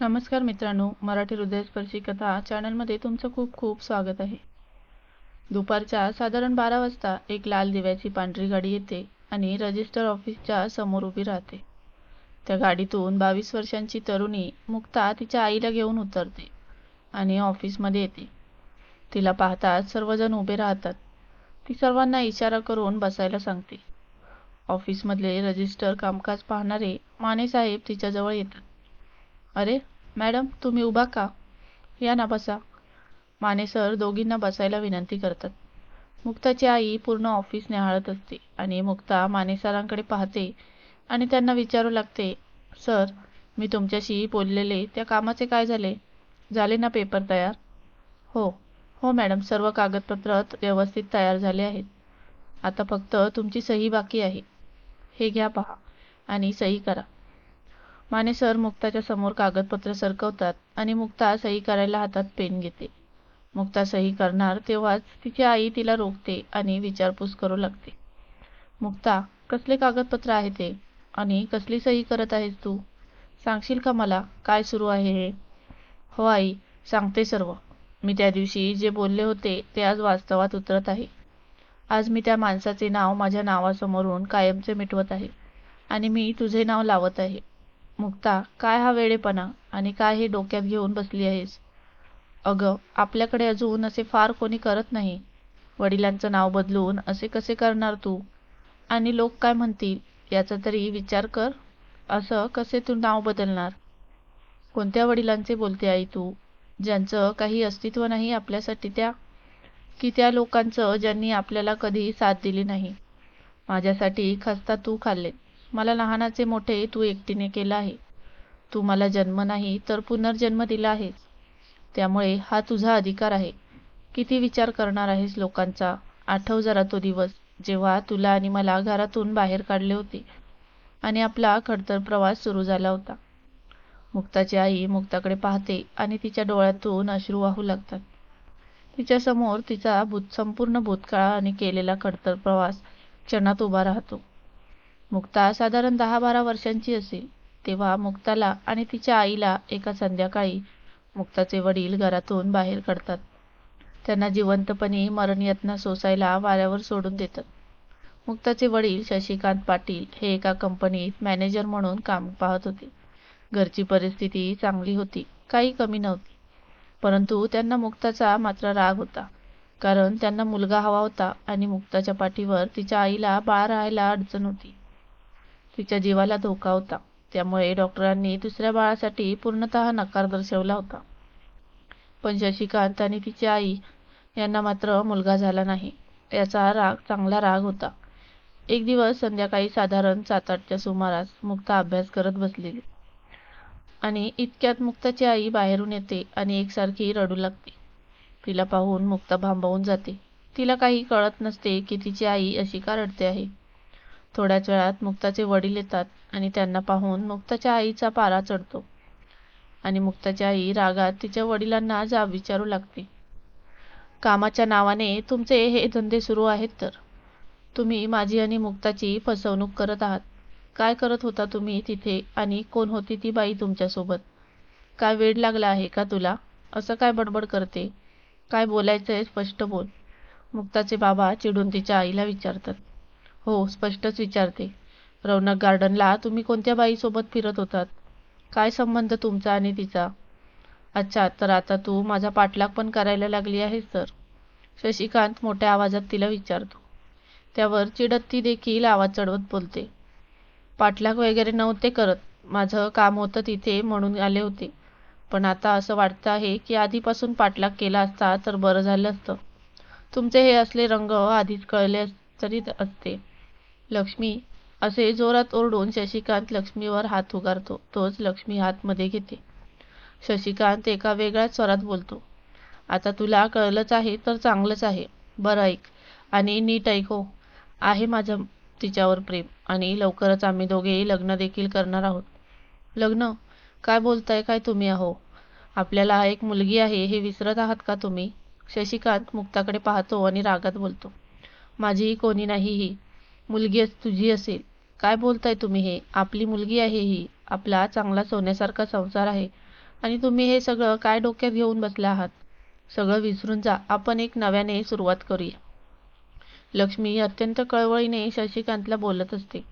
नमस्कार मित्रांनो मराठी हृदयस्पर्शी कथा चॅनलमध्ये तुमचं खूप खूप स्वागत आहे. दुपारच्या साधारण बारा वाजता एक लाल दिव्याची पांढरी गाडी येते आणि रजिस्टर ऑफिसच्या समोर उभी राहते. त्या गाडीतून बावीस वर्षांची तरुणी मुक्ता तिच्या आईला घेऊन उतरते आणि ऑफिसमध्ये येते. तिला पाहताच सर्वजण उभे राहतात. ती सर्वांना इशारा करून बसायला सांगते. ऑफिसमधले रजिस्टर कामकाज पाहणारे मानेसाहेब तिच्याजवळ येतात. अरे मॅडम तुम्ही उभा का? या ना बसा. माने सर दोघींना बसायला विनंती करतात. मुक्ताची आई पूर्ण ऑफिस निहाळत असते आणि मुक्ता माने सरांकडे पाहते आणि त्यांना विचारू लागते सर मी तुमच्याशी बोललेले त्या कामाचे काय झाले? झाले ना पेपर तयार? हो हो मॅडम सर्व कागदपत्र व्यवस्थित तयार झाले आहेत. आता फक्त तुमची सही बाकी आहे. हे घ्या पहा आणि सही करा. माने सर मुक्ताच्या समोर कागदपत्र सरकवतात आणि मुक्ता सही करायला हातात पेन घेते. मुक्ता सही करणार तेव्हाच तिची आई तिला रोखते आणि विचारपूस करू लागते. मुक्ता कसले कागदपत्र आहे ते? आणि कसली सही करत आहेस तू? सांगशील का मला काय सुरू आहे हे? हो आई सांगते सर्व. मी त्या दिवशी जे बोलले होते ते आज वास्तवात उतरत आहे. आज मी त्या माणसाचे नाव माझ्या नावासमोरून कायमचे मिटवत आहे. आणि मी तुझे नाव लावत आहे. मुक्ता काय हा वेडेपणा? आणि काय हे डोक्यात घेऊन बसली आहेस? अगं आपल्याकडे अजून असे फार कोणी करत नाही. वडिलांचं नाव बदलून असे कसे करणार तू? आणि लोक काय म्हणतील? याचा तरी विचार कर. असं कसे तू नाव बदलणार? कोणत्या वडिलांचे बोलते आई तू? ज्यांचं काही अस्तित्व नाही आपल्यासाठी त्या? की त्या लोकांचं ज्यांनी आपल्याला कधी साथ दिली नाही? माझ्यासाठी खस्ता तू खाल्ले मला लहानाचे मोठे तू एकटीने केलं आहे. तू मला जन्म नाही तर पुनर्जन्म दिला आहेस त्यामुळे हा तुझा अधिकार आहे. किती विचार करणार आहेस लोकांचा? आठव जरा तो दिवस जेव्हा तुला आणि मला घरातून बाहेर काढले होते आणि आपला खडतर प्रवास सुरू झाला होता. मुक्ताची आई मुक्ताकडे पाहते आणि तिच्या डोळ्यातून अश्रू वाहू लागतात. तिच्यासमोर तिचा भूत संपूर्ण भूतकाळ आणि केलेला खडतर प्रवास क्षणात उभा राहतो. मुक्ता साधारण दहा बारा वर्षांची असेल. तेव्हा मुक्ताला आणि तिच्या आईला एका संध्याकाळी मुक्ताचे वडील घरातून बाहेर काढतात. त्यांना जिवंतपणे मरणयत्न सोसायला वाऱ्यावर सोडून देतात. मुक्ताचे वडील शशिकांत पाटील हे एका कंपनीत मॅनेजर म्हणून काम पाहत होते. घरची परिस्थिती चांगली होती काही कमी नव्हती. परंतु त्यांना मुक्ताचा मात्र राग होता. कारण त्यांना मुलगा हवा होता आणि मुक्ताच्या पाठीवर तिच्या आईला बाळ राहायला अडचण होती. तिच्या जीवाला धोका होता. त्यामुळे डॉक्टरांनी दुसऱ्या बाळासाठी पूर्णतः नकार दर्शवला होता. पण शशिकांत आणि तिची आई यांना मात्र मुलगा झाला नाही. याचा राग चांगला राग होता. एक दिवस संध्याकाळी साधारण सात आठच्या सुमारास मुक्ता अभ्यास करत बसलेली. आणि इतक्यात मुक्ताची आई बाहेरून येते आणि एकसारखी रडू लागते. तिला पाहून मुक्ता भांबावून जाते. तिला काही कळत नसते की तिची आई अशी का रडते आहे. थोड्याच वेळात मुक्ताचे वडील येतात आणि त्यांना पाहून मुक्ताच्या आईचा पारा चढतो. आणि मुक्ताची आई रागात तिच्या वडिलांना जाब विचारू लागते. कामाच्या नावाने तुमचे हे धंदे सुरू आहेत तर. तुम्ही माझी आणि मुक्ताची फसवणूक करत आहात. काय करत होता तुम्ही तिथे आणि कोण होती ती बाई तुमच्यासोबत? काय वेळ लागला आहे का तुला? असं काय बडबड करते? काय बोलायचंय स्पष्ट बोल. मुक्ताचे बाबा चिडून तिच्या आईला विचारतात. हो स्पष्टच विचारते. रौनक गार्डनला तुम्ही कोणत्या बाईसोबत फिरत होतात? काय संबंध तुमचा आणि तिचा? अच्छा तर आता तू माझा पाठलाग पण करायला लागली आहेस तर? शशिकांत मोठ्या आवाजात तिला विचारतो. त्यावर चिडत ती देखील आवाज चढवत बोलते. पाठलाग वगैरे नव्हते करत. माझं काम होतं तिथे म्हणून आले होते. पण आता असं वाटतं आहे की आधीपासून पाठलाग केला असता तर बरं झालं असतं. तुमचे हे असले रंग आधीच कळले तरी असते. लक्ष्मी असे जोरात ओरडून शशिकांत लक्ष्मीवर हात उगारतो. तोच लक्ष्मी हातमध्ये घेते. शशिकांत एका वेगळ्याच स्वरात बोलतो. आता तुला कळलंच आहे तर चांगलंच आहे. बरं ऐक. आणि नीट ऐक हो. आहे माझं तिच्यावर प्रेम. आणि लवकरच आम्ही दोघेही लग्न देखील करणार आहोत. लग्न? काय बोलताय? काय तुम्ही आहो? आपल्याला एक मुलगी आहे हे विसरत आहात का तुम्ही? शशिकांत मुक्ताकडे पाहतो आणि रागात बोलतो. माझीही कोणी नाही ही. मुलगी तुझी असेल. काय बोलताय तुम्ही हे? आपली मुलगी आहे ही. आपला चांगला सोन्यासारखा संसार आहे. आणि तुम्ही हे सगळं काय डोक्यात घेऊन बसला आहात? सगळं विसरून जा. आपण एक नव्याने सुरुवात करूया. लक्ष्मी अत्यंत कळवळीने शशिकांतला बोलत असते.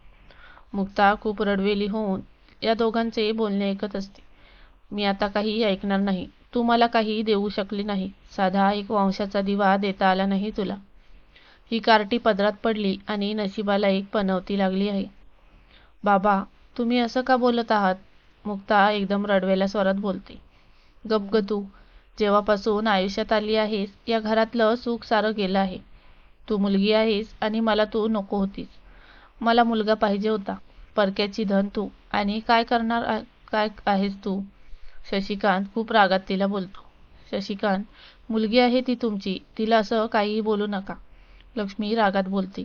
मुक्ता खूप रडवेली होऊन या दोघांचे बोलणे ऐकत असते. मी आता काही ऐकणार नाही. तू मला काही देऊ शकली नाही. साधा एक वंशाचा दिवा देता आला नाही तुला. ही कार्टी पदरात पडली आणि नशिबाला एक पनवती लागली आहे. बाबा तुम्ही असं का बोलत आहात? मुक्ता एकदम रडवेल्या स्वरात बोलते. गप तू जेव्हापासून आयुष्यात आली आहेस या घरातलं सुख सारं गेलं आहे. तू मुलगी आहेस आणि मला तू नको होतीस. मला मुलगा पाहिजे होता. परक्याची धन तू. आणि काय करणार काय आहेस तू? शशिकांत खूप रागात तिला बोलतो. शशिकांत मुलगी आहे ती तुमची. तिला असं काहीही बोलू नका. लक्ष्मी रागात बोलते.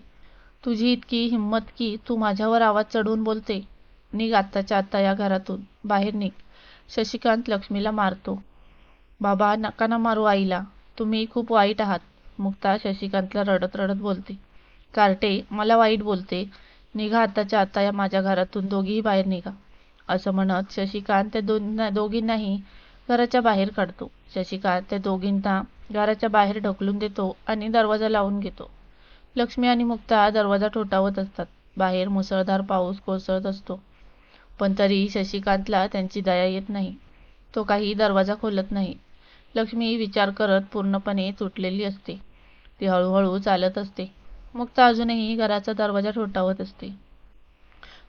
तुझी इतकी हिंमत की तू माझ्यावर आवाज चढवून बोलते. निघ आत्ताच्या आत्ता या घरातून. बाहेर निघ. शशिकांत लक्ष्मीला मारतो. बाबा नका ना मारू आईला. तुम्ही खूप वाईट आहात. मुक्ता शशिकांतला रडत रडत बोलते. कार्टे मला वाईट बोलते. निघा आत्ताच्या आत्ता या माझ्या घरातून. दोघीही बाहेर निघा. असं म्हणत शशिकांत त्या दोन दोघींनाही घराच्या बाहेर काढतो. शशिकांत त्या दोघींना घराच्या बाहेर ढकलून देतो आणि दरवाजा लावून घेतो. लक्ष्मी आणि मुक्ता दरवाजा ठोठावत असतात. बाहेर मुसळधार पाऊस कोसळत असतो. पण तरी शशिकांतला त्यांची दया येत नाही. तो काही दरवाजा खोलत नाही. लक्ष्मी विचार करत पूर्णपणे तुटलेली असते. ती हळूहळू चालत असते. मुक्ता अजूनही घराचा दरवाजा ठोठावत असते.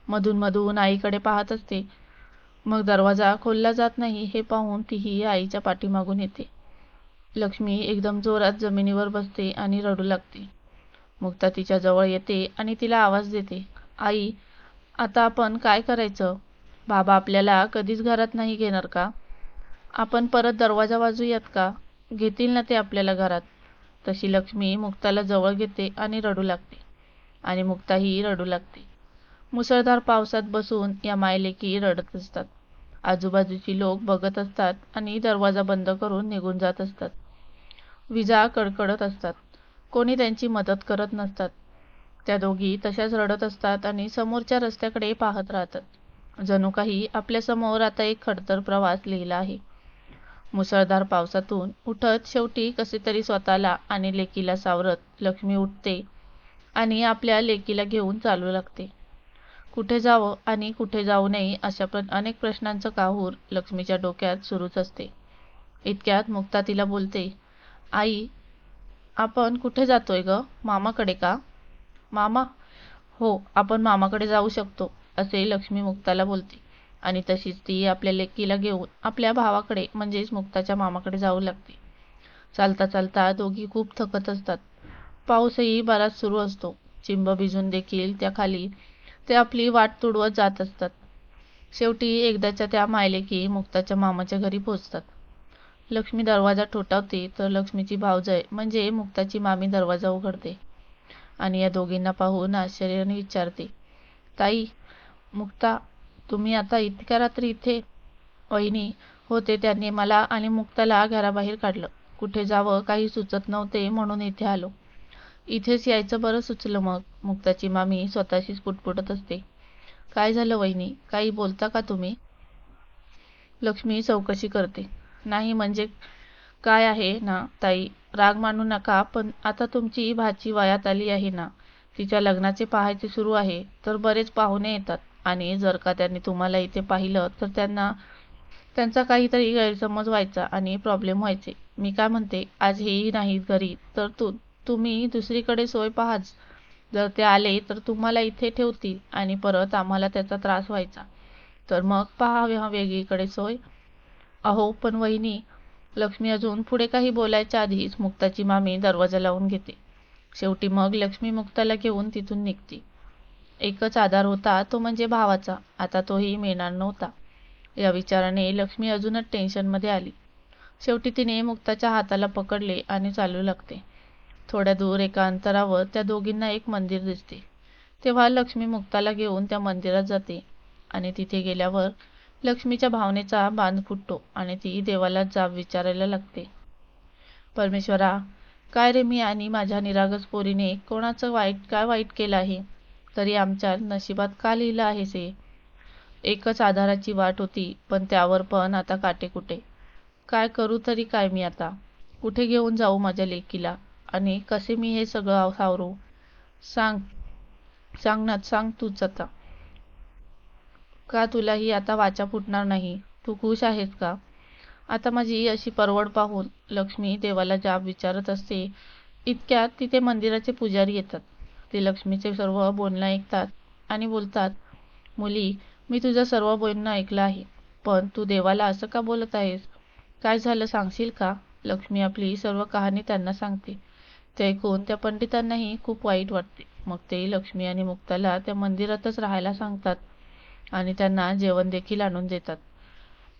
मधून मधून आईकडे पाहत असते. मग दरवाजा खोलला जात नाही हे पाहून तीही आईच्या पाठीमागून येते. लक्ष्मी एकदम जोरात जमिनीवर बसते आणि रडू लागते. मुक्ता तिच्या जवळ येते आणि तिला आवाज देते. आई आता आपण काय करायचं? बाबा आपल्याला कधीच घरात नाही घेणार का? आपण परत दरवाजा वाजूयात का? घेतील ना ते आपल्याला घरात. तशी लक्ष्मी मुक्ताला जवळ घेते आणि रडू लागते. आणि मुक्ताही रडू लागते. मुसळधार पावसात बसून या मायलेकी रडत असतात. आजूबाजूची लोक बघत असतात आणि दरवाजा बंद करून निघून जात असतात. विजा कडकडत असतात. कोणी त्यांची मदत करत नसतात. त्या दोघी तशाच रडत असतात आणि समोरच्या रस्त्याकडे पाहत राहतात. जणू काही आपल्यासमोर आता एक खडतर प्रवास लिहिला आहे. मुसळधार पावसातून उठत शेवटी कसे तरी स्वतःला आणि लेकीला सावरत लक्ष्मी उठते आणि आपल्या लेकीला घेऊन चालू लागते. कुठे जावं आणि कुठे जाऊ नये अशा प्र अनेक प्रश्नांचं काहूर लक्ष्मीच्या डोक्यात सुरूच असते. इतक्यात मुक्ता तिला बोलते आई आपण कुठे जातोय ग? मामाकडे का? मामा? हो आपण मामाकडे जाऊ शकतो असे लक्ष्मी मुक्ताला बोलते. आणि तशीच ती आपल्या लेकीला घेऊन आपल्या भावाकडे म्हणजेच मुक्ताच्या मामाकडे जाऊ लागते. चालता चालता दोघी खूप थकत असतात. पाऊसही बराच सुरू असतो. चिंब भिजून देखील त्या खाली ते आपली वाट तुडवत जात असतात. शेवटी एकदाच्या त्या मायलेकी मुक्ताच्या मामाच्या घरी पोचतात. लक्ष्मी दरवाजा ठोठावते तर लक्ष्मीची भावजय म्हणजे मुक्ताची मामी दरवाजा उघडते आणि या दोघींना पाहून आश्चर्याने विचारते ताई मुक्ता तुम्ही आता इतक्या रात्री इथे? वहिनी होते त्यांनी मला आणि मुक्ताला घराबाहेर काढलं. कुठे जावं काही सुचत नव्हते म्हणून इथे आलो. इथेच यायचं बरं सुचलं मग. मुक्ताची मामी स्वतःशीच पुटपुटत असते. काय झालं वहिनी? काही बोलता का तुम्ही? लक्ष्मी चौकशी करते. नाही म्हणजे काय आहे ना ताई? राग मानू नका पण आता तुमची भाची वयात आली आहे ना. तिच्या लग्नाचे पाहायचे सुरू आहे तर बरेच पाहुणे येतात. आणि जर का त्यांनी तुम्हाला इथे पाहिलं तर त्यांना त्यांचा काहीतरी गैरसमज व्हायचा आणि प्रॉब्लेम व्हायचे. मी काय म्हणते आज हेही नाही घरी तर तू तुम्ही दुसरीकडे सोय पाहाच. जर ते आले तर तुम्हाला इथे ठेवतील आणि परत आम्हाला त्याचा त्रास व्हायचा. तर मग पहा वेगळीकडे सोय. अहो पण वहिनी लक्ष्मी अजून पुढे काही बोलायच्या आधीच मुक्ताची मामी दरवाजा लावून घेते. शेवटी मग लक्ष्मी मुक्ताला घेऊन तिथून निघते. एकच आधार होता तो म्हणजे भावाचा आता तोही मिळणार नव्हता. या विचाराने लक्ष्मी अजूनच टेन्शनमध्ये आली. शेवटी तिने मुक्ताच्या हाताला पकडले आणि चालू लागते. थोड्या दूर एका अंतरावर त्या दोघींना एक मंदिर दिसते. तेव्हा लक्ष्मी मुक्ताला घेऊन त्या मंदिरात जाते आणि तिथे गेल्यावर लक्ष्मीच्या भावनेचा बांध फुटतो आणि ती देवाला जाब विचारायला लागते. परमेश्वरा काय रे मी आणि माझ्या निरागस पोरीने कोणाचं वाईट काय वाईट केलं आहे? तरी आमच्या नशिबात का लिहिलं आहे से? एकच आधाराची वाट होती पण त्यावर पण आता काटे कुठे? काय करू तरी काय मी आता? कुठे घेऊन जाऊ माझ्या लेकीला? आणि कसे मी हे सगळं सावरू? सांग सांग ना सांग तूच आता. का तुलाही आता वाचा फुटणार नाही? तू खुश आहेस का? आता माझी अशी परवड पाहून लक्ष्मी देवाला जाब विचारत असते. इतक्यात तिथे मंदिराचे पुजारी येतात. ते लक्ष्मीचे सर्व बोलणं ऐकतात आणि बोलतात मुली मी तुझं सर्व बोलणं ऐकलं आहे पण तू देवाला असं का बोलत आहेस? काय झालं सांगशील का? लक्ष्मी आपली सर्व कहाणी त्यांना सांगते. ते ऐकून त्या पंडितांनाही खूप वाईट वाटते. मग ते लक्ष्मी आणि मुक्ताला त्या मंदिरातच राहायला सांगतात. आणि त्यांना जेवण देखील आणून देतात.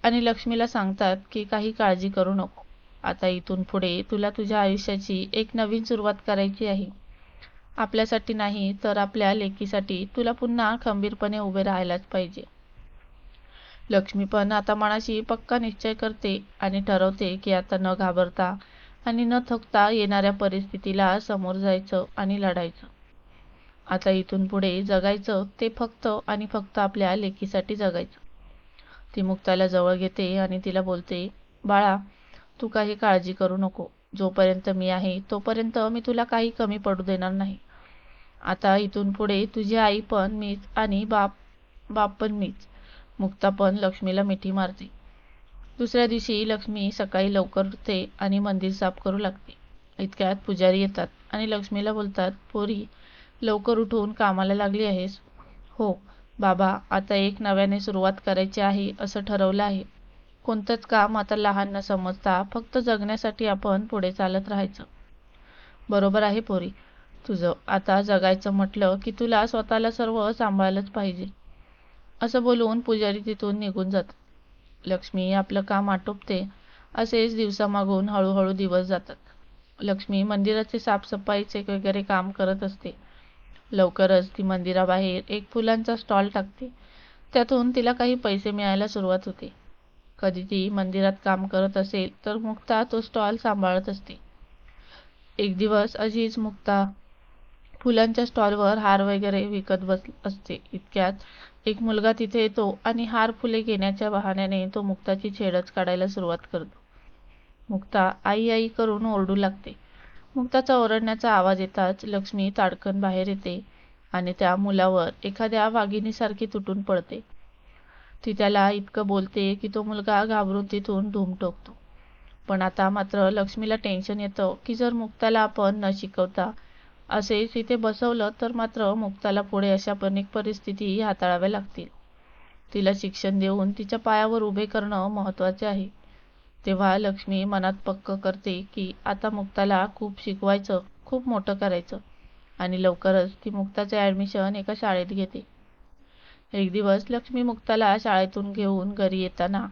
आणि लक्ष्मीला सांगतात की काही काळजी करू नको. आता इथून पुढे तुला तुझ्या आयुष्याची एक नवीन सुरुवात करायची आहे. आपल्यासाठी नाही तर आपल्या लेकीसाठी तुला पुन्हा खंबीरपणे उभे राहायलाच पाहिजे. लक्ष्मी पण आता मनाशी पक्का निश्चय करते आणि ठरवते की आता न घाबरता आणि न थकता येणाऱ्या परिस्थितीला समोर जायचं आणि लढायचं. आता इथून पुढे जगायचं ते फक्त आणि फक्त आपल्या लेकीसाठी जगायचं. ती मुक्ताला जवळ घेते आणि तिला बोलते बाळा तू काही काळजी करू नको. जोपर्यंत मी आहे तोपर्यंत मी तुला काही कमी पडू देणार नाही. आता इथून पुढे तुझी आई पण मीच आणि बाप बाप पण मीच. मुक्ता पण लक्ष्मीला मिठी मारते. दुसऱ्या दिवशी लक्ष्मी सकाळी लवकर उठते आणि मंदिर साफ करू लागते. इतक्यात पुजारी येतात आणि लक्ष्मीला बोलतात पोरी लवकर उठून कामाला लागली आहेस? हो. बाबा आता एक नव्याने सुरुवात करायची आहे असं ठरवलं आहे. कोणतंच काम आता लहान न समजता फक्त जगण्यासाठी आपण पुढे चालत राहायचं. बरोबर आहे पोरी. तुझं आता जगायचं म्हटलं की तुला स्वतःला सर्व सांभाळलंच पाहिजे. असं बोलून पुजारी तिथून निघून जात लक्ष्मी आपलं काम आटोपते. असेच दिवसामागून हळूहळू दिवस जातात. लक्ष्मी मंदिराचे साफसफाईचे वगैरे काम करत असते. लवकरच ती मंदिराबाहेर एक फुलांचा स्टॉल टाकते. त्यातून तिला काही पैसे मिळायला सुरुवात होते. कधी ती मंदिरात काम करत असेल तर मुक्ता तो स्टॉल सांभाळत असते. एक दिवस अशीच मुक्ता फुलांच्या स्टॉलवर हार वगैरे विकत बस असते. इतक्यात एक मुलगा तिथे येतो आणि हार फुले घेण्याच्या बहाण्याने तो मुक्ताची छेडच काढायला सुरुवात करतो. मुक्ता आई आई करून ओरडू लागते. मुक्ताचा ओरडण्याचा आवाज येताच लक्ष्मी ताडकन बाहेर येते आणि त्या मुलावर एखाद्या वाघिणीसारखी तुटून पडते. ती त्याला इतकं बोलते की तो मुलगा घाबरून तिथून धूम टोकतो. पण आता मात्र लक्ष्मीला टेन्शन येतं की जर मुक्ताला आपण न शिकवता असे तिथे बसवलं तर मात्र मुक्ताला पुढे अशा अनेक परिस्थिती हाताळाव्या लागतील. तिला शिक्षण देऊन तिच्या पायावर उभे करणं महत्त्वाचे आहे. तेव्हा लक्ष्मी मनात पक्क करते की आता मुक्ताला खूप शिकवायचं खूप मोठं करायचं आणि लवकरच ती मुक्ताचं ॲडमिशन एका शाळेत घेते. एक दिवस लक्ष्मी मुक्ताला शाळेतून घेऊन घरी येताना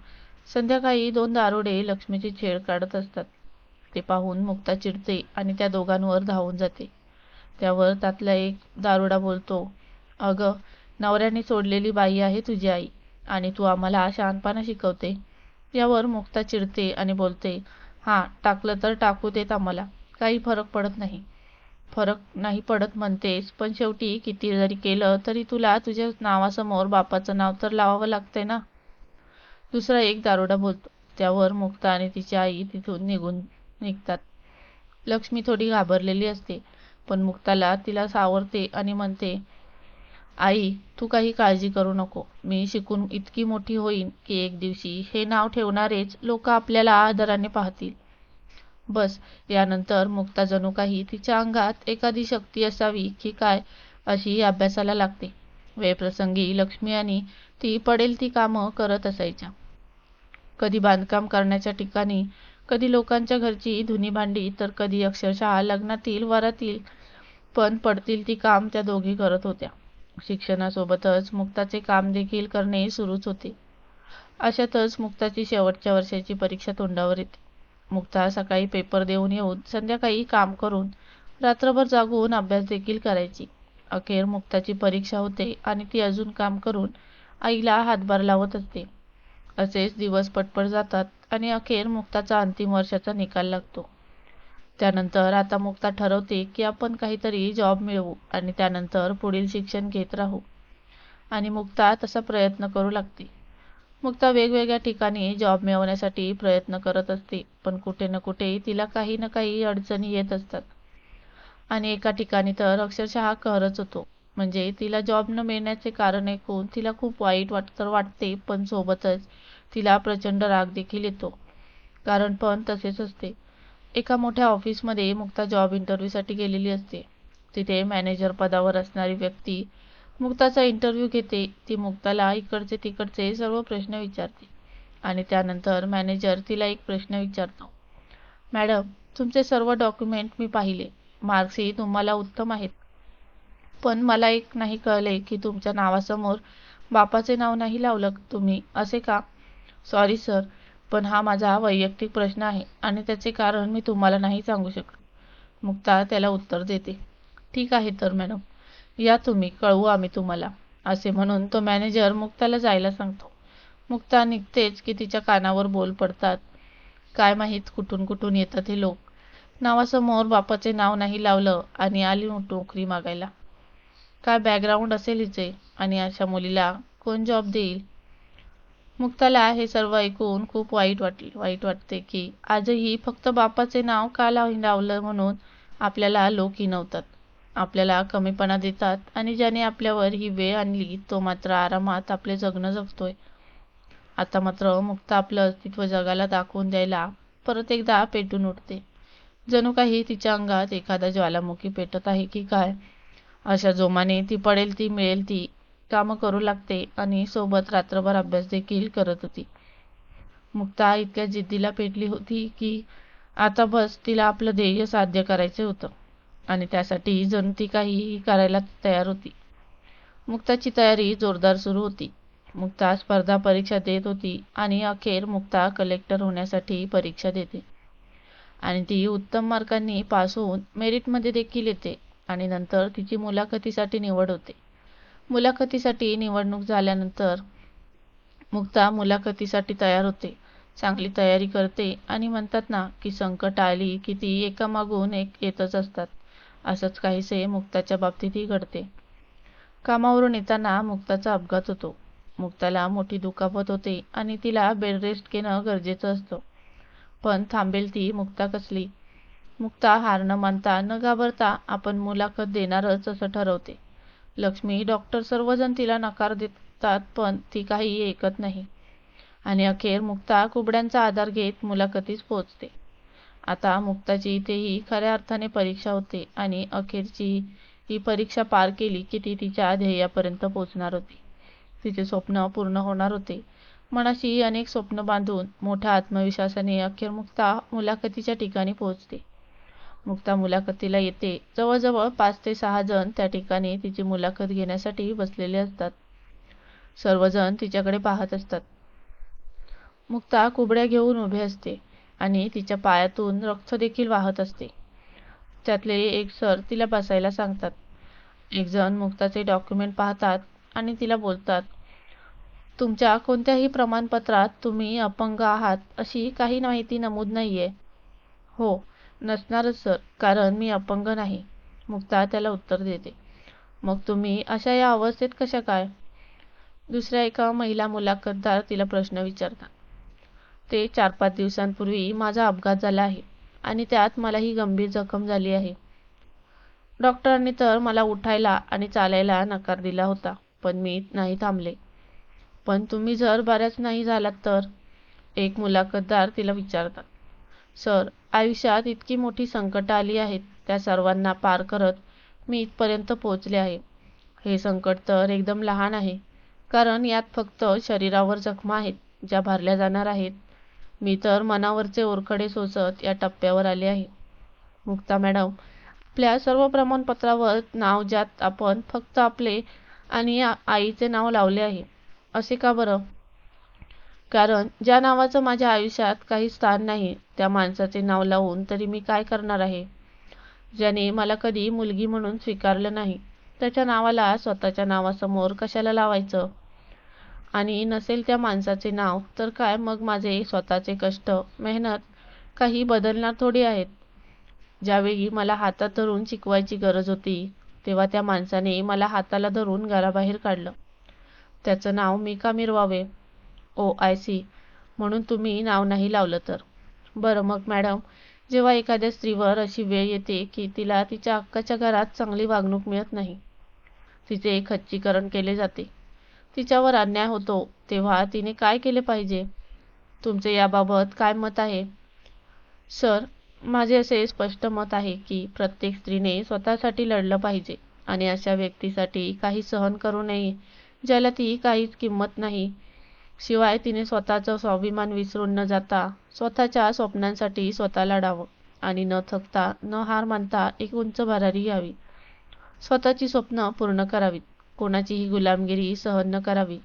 संध्याकाळी दोन दारोडे लक्ष्मीची छेड काढत असतात. ते पाहून मुक्ता चिडते आणि त्या दोघांवर धावून जाते. त्यावर त्यातला एक दारोडा बोलतो अगं नवऱ्याने सोडलेली बाई आहे तुझी आई आणि तू आम्हाला शहाणपणा शिकवते. यावर मुक्ता चिडते आणि बोलते हां टाकलं तर टाकू देत आम्हाला काही फरक पडत नाही. फरक नाही पडत म्हणतेस पण शेवटी किती जरी केलं तरी तुला तुझ्या नावासमोर बापाचं नाव तर लावावं लागतंय ना. दुसरा एक दारोडा बोलतो. त्यावर मुक्ता आणि तिची आई तिथून निघून निघतात. लक्ष्मी थोडी घाबरलेली असते पण मुक्ताला तिला सावरते आणि म्हणते आई तू काही काळजी करू नको. मी शिकून इतकी मोठी होईन की एक दिवशी हे नाव ठेवणारेच लोक आपल्याला आदराने पाहतील. बस यानंतर मुक्ता जणू काही तिच्या अंगात एखादी शक्ती असावी की काय अशी अभ्यासाला लागते. वेळप्रसंगी लक्ष्मी आणि ती पडेल ती कामं करत असायच्या. कधी बांधकाम करण्याच्या ठिकाणी कधी लोकांच्या घरची धुनी भांडी तर कधी अक्षरशः लग्नातील वरातील. पण पडतील ती काम त्या दोघी करत होत्या. शिक्षणासोबतच मुक्ताचे काम देखील करणे सुरूच होते. अशातच मुक्ताची शेवटच्या वर्षाची परीक्षा तोंडावर येते. मुक्ता सकाळी पेपर देऊन येऊन संध्याकाळी काम करून रात्रभर जागून अभ्यास देखील करायची. अखेर मुक्ताची परीक्षा होते आणि ती अजून काम करून आईला हातभार लावत असते. असेच दिवस पटपट जातात आणि अखेर मुक्ताचा अंतिम वर्षाचा निकाल लागतो. त्यानंतर आता मुक्ता ठरवते की आपण काहीतरी जॉब मिळवू आणि त्यानंतर पुढील शिक्षण घेत राहू. आणि मुक्ता तसा प्रयत्न करू लागते. मुक्ता वेगवेगळ्या ठिकाणी जॉब मिळवण्यासाठी प्रयत्न करत असते पण कुठे ना कुठे तिला काही ना काही अडचणी येत असतात. आणि एका ठिकाणी तर अक्षरशः कहरच होतो. म्हणजे तिला जॉब न मिळण्याचे कारण ऐकून तिला खूप वाईट वाट तर वाटते पण सोबतच तिला प्रचंड राग देखील येतो. कारण पण तसेच असते. एका मोठ्या ऑफिसमध्ये मुक्ता जॉब इंटरव्ह्यूसाठी गेलेली असते. तिथे मॅनेजर पदावर असणारी व्यक्ती मुक्ताचा इंटरव्ह्यू घेते. ती मुक्ताला इकडचे तिकडचे सर्व प्रश्न विचारते आणि त्यानंतर मॅनेजर तिला एक प्रश्न विचारतो. मॅडम तुमचे सर्व डॉक्युमेंट मी पाहिले. मार्क्सही तुम्हाला उत्तम आहेत. पण मला एक नाही कळले की तुमच्या नावासमोर बापाचे नाव नाही लावलं तुम्ही असे का? सॉरी सर पण हा माझा वैयक्तिक प्रश्न आहे आणि त्याचे कारण मी तुम्हाला नाही सांगू शकत. मुक्ता त्याला उत्तर देते. ठीक आहे तर मॅडम. या तुम्ही कळवू आम्ही तुम्हाला असे म्हणून तो मॅनेजर मुक्ताला जायला सांगतो. मुक्ता निघतेच की तिच्या कानावर बोल पडतात. काय माहीत कुठून कुठून येतात हे लोक. नावासमोर बापाचे नाव नाही लावलं आणि आली नोकरी मागायला. काय बॅकग्राऊंड असेल हिचे आणि अशा मुलीला कोण जॉब देईल? मुक्ताला हे सर्व ऐकून खूप वाईट वाटले. वाईट वाटते की आजही फक्त बापाचे नाव का लावलं म्हणून आपल्याला लोक हिनवतात आपल्याला कमीपणा देतात आणि ज्याने आपल्यावर ही वेळ आणली तो मात्र आरामात आपले जगणं जगतोय. आता मात्र मुक्ता आपलं अस्तित्व जगाला दाखवून द्यायला परत एकदा पेटून उठते. जणू काही तिच्या अंगात एखादा ज्वालामुखी पेटत आहे की काय? अशा जोमाने ती पडेल ती मिळेल ती कामं करू लागते आणि सोबत रात्रभर अभ्यास देखील करत होती. मुक्ता इतक्या जिद्दीला पेटली होती की आता बस तिला आपलं ध्येय साध्य करायचे होतं आणि त्यासाठी जणू ती काहीही करायला तयार होती. मुक्ताची तयारी जोरदार सुरू होती. मुक्ता स्पर्धा परीक्षा देत होती आणि अखेर मुक्ता कलेक्टर होण्यासाठी परीक्षा देते. आणि ती उत्तम मार्कांनी पास होऊन मेरिटमध्ये देखील येते आणि नंतर तिची मुलाखतीसाठी निवड होते. मुलाखतीसाठी निवडणूक झाल्यानंतर मुक्ता मुलाखतीसाठी तयार होते. चांगली तयारी करते आणि म्हणतात ना की संकट आली की ती एकामागून एक येतच असतात. असंच काहीसे मुक्ताच्या बाबतीतही घडते. कामावरून येताना मुक्ताचा अपघात होतो. मुक्ताला मोठी दुखापत होते आणि तिला बेड रेस्ट घेणं गरजेचं असतं. पण थांबेल ती मुक्ता कसली? मुक्ता हार न मानता न घाबरता आपण मुलाखत देणारच असं ठरवते. लक्ष्मी डॉक्टर सर्वजण तिला नकार देतात पण ती काही ऐकत नाही. आणि अखेर मुक्ता कुबड्यांचा आधार घेत मुलाखतीस पोहोचते. आता मुक्ताची इथेही खऱ्या अर्थाने परीक्षा होते आणि अखेरची ही परीक्षा पार केली की ती तिच्या ध्येयापर्यंत पोहोचणार होती. तिचे स्वप्न पूर्ण होणार होते. मनाशी अनेक स्वप्न बांधून मोठ्या आत्मविश्वासाने अखेर मुक्ता मुलाखतीच्या ठिकाणी पोहोचते. मुक्ता मुलाखतीला येते. जवळजवळ पाच ते सहा जण त्या ठिकाणी तिची मुलाखत घेण्यासाठी बसलेले असतात. सर्वजण तिच्याकडे पाहत असतात. मुक्ता कुबड्या घेऊन उभे असते आणि तिच्या पायातून रक्त देखील वाहत असते. त्यातले एक सर तिला बसायला सांगतात. एक जण मुक्ताचे डॉक्युमेंट पाहतात आणि तिला बोलतात तुमच्या कोणत्याही प्रमाणपत्रात तुम्ही अपंग आहात अशी काही माहिती नमूद नाहीये. हो नसणारच सर कारण मी अपंग नाही. मुक्ता त्याला उत्तर देते. मग तुम्ही अशा या अवस्थेत कशा काय? दुसऱ्या एका महिला मुलाखतदार तिला प्रश्न विचारतात. ते चार पाच दिवसांपूर्वी माझा अपघात झाला आहे आणि त्यात मला ही गंभीर जखम झाली आहे. डॉक्टरांनी तर मला उठायला आणि चालायला नकार दिला होता पण मी नाही थांबले. पण तुम्ही जर बऱ्याच नाही झालात तर? एक मुलाखतदार तिला विचारतात. सर आयुष्यात इतकी मोठी संकट आली आहेत त्या सर्वांना पार करत मी इथपर्यंत पोहोचले आहे. हे संकट तर एकदम लहान आहे कारण यात फक्त शरीरावर जखमा आहेत ज्या भरल्या जाणार आहेत. मी तर मनावरचे ओरखडे सोसत या टप्प्यावर आले आहे. मुक्ता मॅडम आपल्या सर्व प्रमाणपत्रावर नाव ज्यात आपण फक्त आपले आणि आईचे नाव लावले आहे असे का बरं? कारण ज्या नावाचं माझ्या आयुष्यात काही स्थान नाही त्या माणसाचे नाव लावून तरी मी काय करणार आहे? ज्याने मला कधी मुलगी म्हणून स्वीकारलं नाही त्याच्या नावाला स्वतःच्या नावासमोर कशाला लावायचं? आणि नसेल त्या माणसाचे नाव तर काय मग माझे स्वतःचे कष्ट मेहनत काही बदलणार थोडी आहेत? ज्यावेळी मला हातात धरून शिकवायची गरज होती तेव्हा त्या माणसाने मला हाताला धरून घराबाहेर काढलं. त्याचं नाव मी का मिरवावे? ओ आय सी म्हणून तुम्ही नाव नाही लावलं तर. बरं मग मॅडम जेव्हा एखाद्या स्त्रीवर अशी वेळ येते की तिला तिच्या हक्काच्या घरात चांगली वागणूक मिळत नाही तिचे खच्चीकरण केले जाते. तिच्यावर अन्याय होतो तेव्हा तिने काय केले पाहिजे? तुमचे याबाबत काय मत आहे? सर माझे असे स्पष्ट मत आहे की प्रत्येक स्त्रीने स्वतःसाठी लढलं पाहिजे आणि अशा व्यक्तीसाठी काही सहन करू नये ज्याला ती काहीच किंमत नाही. शिवाय तिने स्वतःचा स्वाभिमान विसरून न जाता स्वतःच्या स्वप्नांसाठी स्वतः लढावं आणि न थकता न हार मानता एक उंच भरारी घ्यावी. स्वतःची स्वप्न पूर्ण करावीत. कोणाचीही गुलामगिरी सहन न करावी.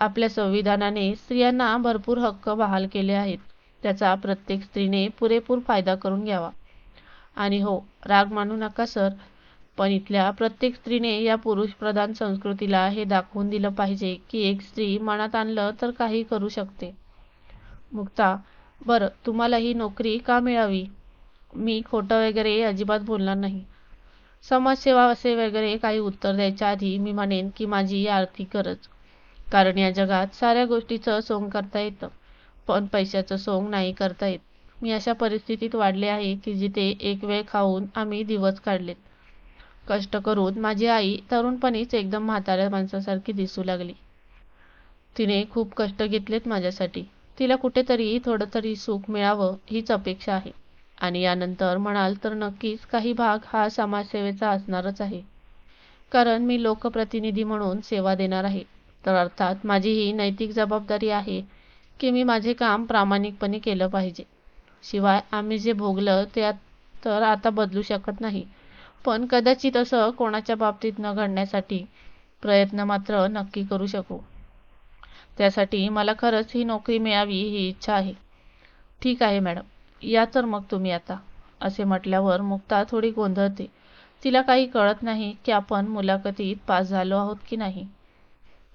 आपल्या संविधानाने स्त्रियांना भरपूर हक्क बहाल केले आहेत. त्याचा प्रत्येक स्त्रीने पुरेपूर फायदा करून घ्यावा. आणि हो राग मानू नका सर. पण इथल्या प्रत्येक स्त्रीने या पुरुष प्रधान संस्कृतीला हे दाखवून दिलं पाहिजे की एक स्त्री मनात आणलं तर काही करू शकते. मुक्ता बरं तुम्हाला ही नोकरी का मिळावी? मी खोटं वगैरे अजिबात बोलणार नाही. समाजसेवा असे वगैरे काही उत्तर द्यायच्या आधी मी म्हणेन की माझी आर्थिक गरज. कारण या जगात साऱ्या गोष्टीचं सोंग करता येतं पण पैशाचं सोंग नाही करता येत. मी अशा परिस्थितीत वाढले आहे की जिथे एक वेळ खाऊन आम्ही दिवस काढलेत. कष्ट करून माझी आई तरुणपणीच एकदम म्हाताऱ्या माणसासारखी दिसू लागली. तिने खूप कष्ट घेतलेत माझ्यासाठी. तिला कुठेतरी थोडं तरी सुख मिळावं हीच अपेक्षा आहे. आणि यानंतर म्हणाल तर नक्कीच काही भाग हा समाजसेवेचा असणारच आहे. कारण मी लोकप्रतिनिधी म्हणून सेवा देणार आहे. तर अर्थात माझी ही नैतिक जबाबदारी आहे की मी माझे काम प्रामाणिकपणे केलं पाहिजे. शिवाय आम्ही जे भोगलं ते तर आता बदलू शकत नाही. पण कदाचित असं कोणाच्या बाबतीत न घडण्यासाठी प्रयत्न मात्र नक्की करू शकू. त्यासाठी मला खरंच ही नोकरी मिळावी ही इच्छा आहे. ठीक आहे मॅडम. या तर मग तुम्ही आता. असे म्हटल्यावर मुक्ता थोडी गोंधळते. तिला काही कळत नाही की आपण मुलाखतीत पास झालो आहोत की नाही.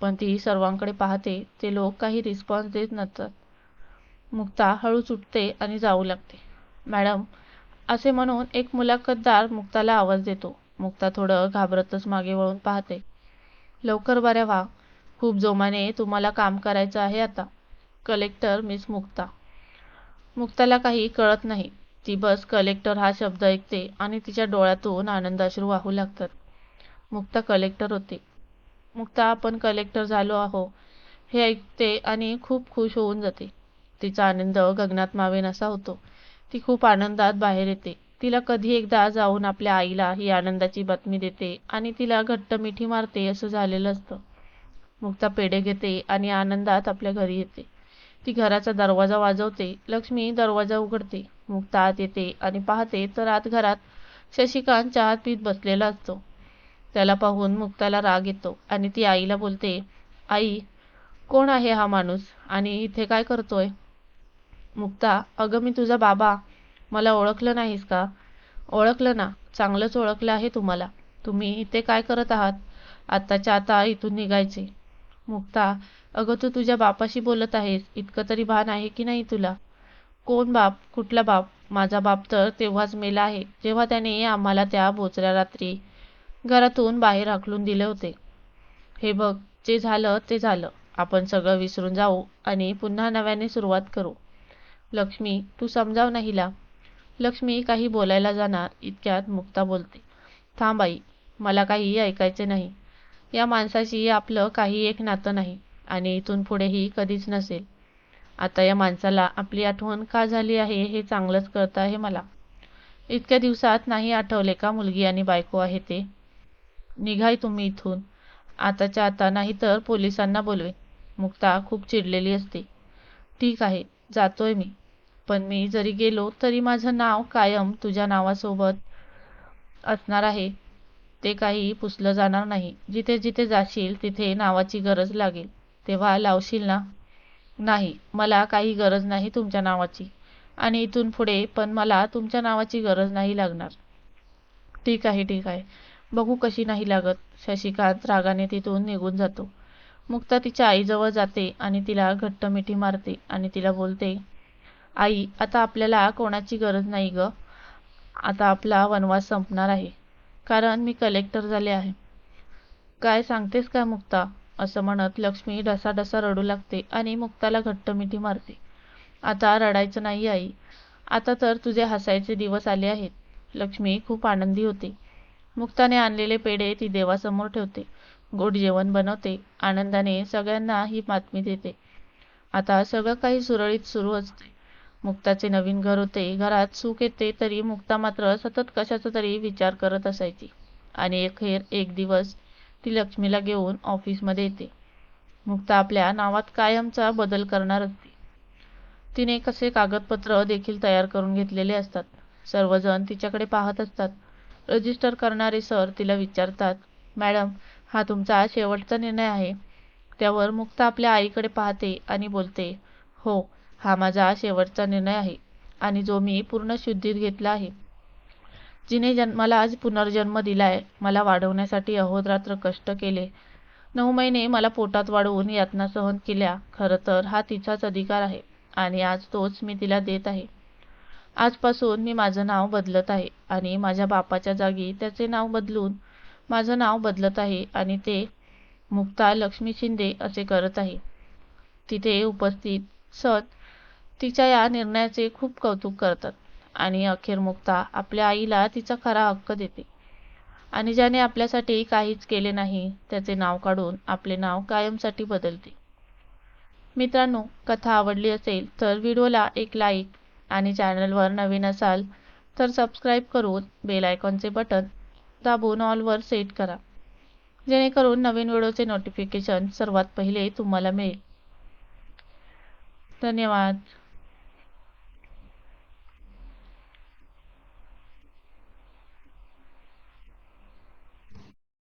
पण ती सर्वांकडे पाहते ते लोक काही रिस्पॉन्स देत नसतात. मुक्ता हळूच उठते आणि जाऊ लागते. मॅडम असे म्हणून एक मुलाखतदार मुक्ताला आवाज देतो. मुक्ता थोडं घाबरतच मागे वळून पाहते. लवकर बऱ्या व्हा. खूप जोमाने तुम्हाला काम करायचं आहे आता. Collector miss Mukta. मुक्ताला काही कळत नाही. ती बस कलेक्टर हा शब्द ऐकते आणि तिच्या डोळ्यातून आनंदाश्रू वाहू लागतात. मुक्ता कलेक्टर होते. मुक्ता आपण कलेक्टर झालो आहो. हे ऐकते आणि खूप खुश होऊन जाते. तिचा आनंद गगनात मावेन असा होतो. ती खूप आनंदात बाहेर येते. तिला कधी एकदा जाऊन आपल्या आईला ही आनंदाची बातमी देते आणि तिला घट्ट मिठी मारते असं झालेलं असतं. मुक्ता पेढे घेते आणि आनंदात आपल्या घरी येते. ती घराचा दरवाजा वाजवते. लक्ष्मी दरवाजा उघडते. मुक्ता आत येते आणि पाहते तर आत घरात शशिकांत चहात पीत बसलेला असतो. त्याला पाहून मुक्ताला राग येतो आणि ती आईला बोलते आई कोण आहे हा माणूस? आणि इथे काय करतोय? मुक्ता अगं मी तुझा बाबा. मला ओळखलं नाहीस का? ओळखलं ना. चांगलंच ओळखलं आहे तुम्हाला. तुम्ही इथे काय करत आहात? आत्ताच्या आता इथून निघायचे. मुक्ता अगं तू तुझ्या बापाशी बोलत आहेस. इतकं तरी भान आहे की नाही तुला? कोण बाप? कुठला बाप? माझा बाप तर तेव्हाच मेला आहे जेव्हा त्याने आम्हाला त्या बोचऱ्या रात्री घरातून बाहेर हाकलून दिले होते. हे बघ जे झालं ते झालं. आपण सगळं विसरून जाऊ आणि पुन्हा नव्याने सुरुवात करू. लक्ष्मी तू समजाव ना हिला. लक्ष्मी काही बोलायला जाणार इतक्यात मुक्ता बोलते थांब आई मला काही ऐकायचे नाही. या माणसाशी आपलं काही एक नातं नाही आणि इथून पुढेही कधीच नसेल. आता या माणसाला आपली आठवण का झाली आहे हे चांगलंच कळतं आहे मला. इतक्या दिवसात नाही आठवले का मुलगी आणि बायको आहे ते? निघाय तुम्ही इथून. आताच्या आता नाही तर पोलिसांना बोलवे. मुक्ता खूप चिडलेली असते. ठीक आहे जातोय मी. पण मी जरी गेलो तरी माझं नाव कायम तुझ्या नावासोबत असणार आहे. ते काही पुसलं जाणार नाही. जिथे जिथे जाशील तिथे नावाची गरज लागेल. तेव्हा लावशील ना? नाही मला काही गरज नाही तुमच्या नावाची. आणि इथून पुढे पण मला तुमच्या नावाची गरज नाही लागणार. ठीक आहे ठीक आहे. बघू कशी नाही लागत. शशिकांत रागाने तिथून निघून जातो. मुक्ता तिच्या आईजवळ जाते आणि तिला घट्ट मिठी मारते आणि तिला बोलते आई आता आपल्याला कोणाची गरज नाही ग. आता आपला वनवास संपणार आहे. कारण मी कलेक्टर झाले आहे. काय सांगतेस काय मुक्ता? असं म्हणत लक्ष्मी ढसाढसा रडू लागते आणि मुक्ताला घट्ट मिठी मारते. आता रडायचं नाही आई. आता तर तुझे हसायचे दिवस आले आहेत. लक्ष्मी खूप आनंदी होते. मुक्ताने आणलेले पेढे ती देवासमोर ठेवते. गोड जेवण बनवते. आनंदाने सगळ्यांना ही बातमी देते. आता सगळं काही सुरळीत सुरू असते. मुक्ताचे नवीन घर होते. घरात सुख येते तरी मुक्ता मात्र सतत कशाचा तरी विचार करत असायची. आणि अखेर एक दिवस ती लक्ष्मीला घेऊन ऑफिसमध्ये येते. मुक्ता आपल्या नावात कायमचा बदल करणार असते. तिने कसे कागदपत्र देखील तयार करून घेतलेले असतात. सर्वजण तिच्याकडे पाहत असतात. रजिस्टर करणारे सर तिला विचारतात मॅडम हा तुमचा शेवटचा निर्णय आहे. त्यावर मुक्ता आपल्या आईकडे पाहते आणि बोलते हो हा माझा शेवटचा निर्णय आहे आणि जो मी पूर्ण शुद्धीत घेतला आहे. जिने जन मला आज पुनर्जन्म दिलाय. मला वाढवण्यासाठी अहोरात्र कष्ट केले. नऊ महिने मला पोटात वाढवून यातना सहन केल्या. खरं तर हा तिचाच अधिकार आहे आणि आज तोच मी तिला देत आहे. आजपासून मी माझं नाव बदलत आहे आणि माझ्या बापाच्या जागी त्याचे नाव बदलून माझं नाव बदलत आहे आणि ते मुक्ता लक्ष्मी शिंदे असे करत आहे. तिथे उपस्थित सत तिच्या या निर्णयाचे खूप कौतुक करतात आणि अखेर मुक्ता आपल्या आईला तिचा खरा हक्क देते. आणि ज्याने आपल्यासाठी काहीच केले नाही त्याचे नाव काढून आपले नाव कायमसाठी बदलते. मित्रांनो कथा आवडली असेल तर व्हिडिओला एक लाईक आणि चॅनलवर नवीन असाल तर सबस्क्राईब करून बेल आयकॉनचे बटन दाबून ऑलवर सेट करा. जेणेकरून नवीन व्हिडिओचे नोटिफिकेशन सर्वात पहिले तुम्हाला मिळेल. धन्यवाद.